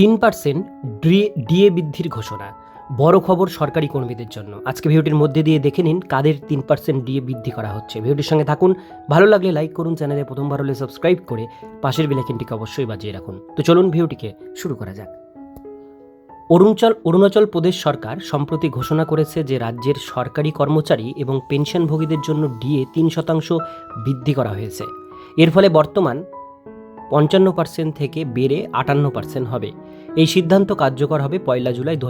তিন percent DA বৃদ্ধির ঘোষণা। বড় খবর সরকারি কর্মীদের জন্য। আজকে ভিডিওটির মধ্যে দিয়ে দেখে নিন কাদের তিন পার্সেন্ট ডিএ বৃদ্ধি করা হচ্ছে। ভিডিওটির সঙ্গে থাকুন। ভালো লাগলে লাইক করুন, চ্যানেলে প্রথমবার হলে সাবস্ক্রাইব করে পাশের বেলাইকিনটিকে অবশ্যই বাজিয়ে রাখুন। তো চলুন ভিডিওটিকে শুরু করা যাক। অরুণাচল অরুণাচল প্রদেশ সরকার সম্প্রতি ঘোষণা করেছে যে রাজ্যের সরকারি কর্মচারী এবং পেনশনভোগীদের জন্য ডিএ তিন শতাংশ বৃদ্ধি করা হয়েছে। এর ফলে বর্তমান পঞ্চান্ন পার্সেন্ট থেকে বেড়ে আটান্ন পার্সেন্ট হবে। এই সিদ্ধান্ত কার্যকর হবে পয়লা জুলাই দু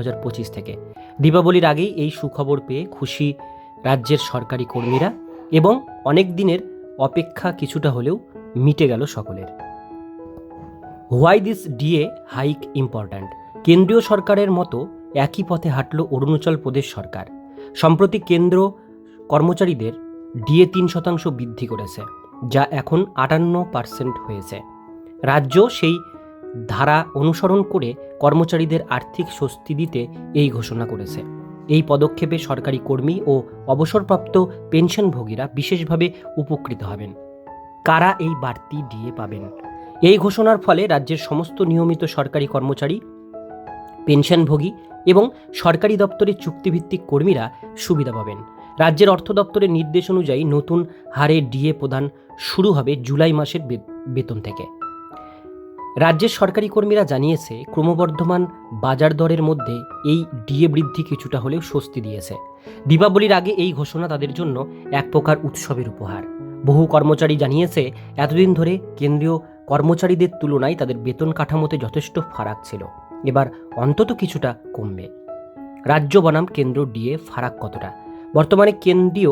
থেকে। দীপাবলির আগেই এই সুখবর পেয়ে খুশি রাজ্যের সরকারি কর্মীরা এবং অনেক দিনের অপেক্ষা কিছুটা হলেও মিটে গেল সকলের। Why this DA hike important কেন্দ্রীয় সরকারের মতো একই পথে হাঁটল অরুণাচল প্রদেশ সরকার। সম্প্রতি কেন্দ্র কর্মচারীদের ডিএ তিন শতাংশ বৃদ্ধি করেছে, যা এখন আটান্ন পার্সেন্ট হয়েছে। রাজ্য সেই ধারা অনুসরণ করে কর্মচারীদের আর্থিক স্বস্তি দিতে এই ঘোষণা করেছে। এই পদক্ষেপে সরকারি কর্মী ও অবসরপ্রাপ্ত পেনশনভোগীরা বিশেষভাবে উপকৃত হবেন। কারা এই বাড়তি ডিএ পাবেন? এই ঘোষণার ফলে রাজ্যের সমস্ত নিয়মিত সরকারি কর্মচারী, পেনশনভোগী এবং সরকারি দপ্তরের চুক্তিভিত্তিক কর্মীরা সুবিধা পাবেন। রাজ্যের অর্থ দপ্তরের নির্দেশ অনুযায়ী নতুন হারে ডিএ প্রদান শুরু হবে জুলাই মাসের বেতন থেকে। রাজ্যের সরকারি কর্মীরা জানিয়েছে, ক্রমবর্ধমান বাজার দরের মধ্যে এই ডিএ বৃদ্ধি কিছুটা হলেও স্বস্তি দিয়েছে। দীপাবলির আগে এই ঘোষণা তাদের জন্য এক প্রকার উৎসবের উপহার। বহু কর্মচারী জানিয়েছে, এতদিন ধরে কেন্দ্রীয় কর্মচারীদের তুলনায় তাদের বেতন কাঠামোতে যথেষ্ট ফারাক ছিল। এবার অন্তত কিছুটা কমবে। রাজ্য বনাম কেন্দ্র ডিএ ফারাক কতটা? বর্তমানে কেন্দ্রীয়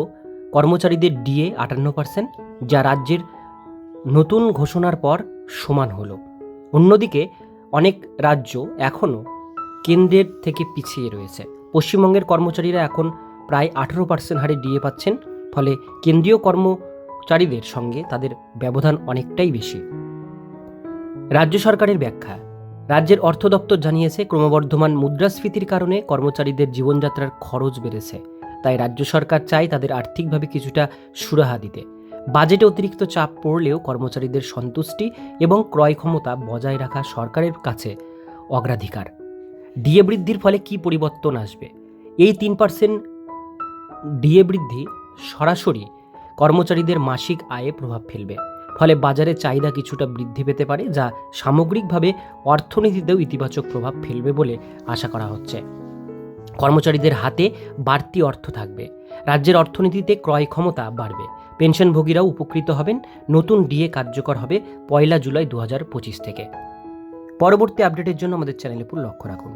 কর্মচারীদের ডিএ আটান্ন পার্সেন্ট, যা রাজ্যের নতুন ঘোষণার পর সমান হলো। অন্যদিকে, অনেক রাজ্য এখনও কেন্দ্রের থেকে পিছিয়ে রয়েছে। পশ্চিমবঙ্গের কর্মচারীরা এখন প্রায় আঠেরো পার্সেন্ট হারে ডিএ পাচ্ছেন, ফলে কেন্দ্রীয় কর্মচারীদের সঙ্গে তাদের ব্যবধান অনেকটাই বেশি। রাজ্য সরকারের ব্যাখ্যা, রাজ্যের অর্থ দপ্তর জানিয়েছে, ক্রমবর্ধমান মুদ্রাস্ফীতির কারণে কর্মচারীদের জীবনযাত্রার খরচ বেড়েছে। তাই রাজ্য সরকার চায় তাদের আর্থিকভাবে কিছুটা সুরাহা দিতে। বাজেটে অতিরিক্ত চাপ পড়লেও কর্মচারীদের সন্তুষ্টি এবং ক্রয় ক্ষমতা বজায় রাখা সরকারের কাছে অগ্রাধিকার। ডিএ বৃদ্ধির ফলে কি পরিবর্তন আসবে? এই তিন পার্সেন্ট ডিএ বৃদ্ধি সরাসরি কর্মচারীদের মাসিক আয়ে প্রভাব ফেলবে। ফলে বাজারে চাহিদা কিছুটা বৃদ্ধি পেতে পারে, যা সামগ্রিকভাবে অর্থনীতিতেও ইতিবাচক প্রভাব ফেলবে বলে আশা করা হচ্ছে। কর্মচারীদের হাতে বাড়তি অর্থ থাকবে। রাজ্যের অর্থনীতিতে ক্রয় ক্ষমতা বাড়বে। পেনশনভোগীরাও উপকৃত হবেন। নতুন ডিএ কার্যকর হবে পয়লা জুলাই দু থেকে। পরবর্তী আপডেটের জন্য আমাদের চ্যানেলের উপর লক্ষ্য রাখুন।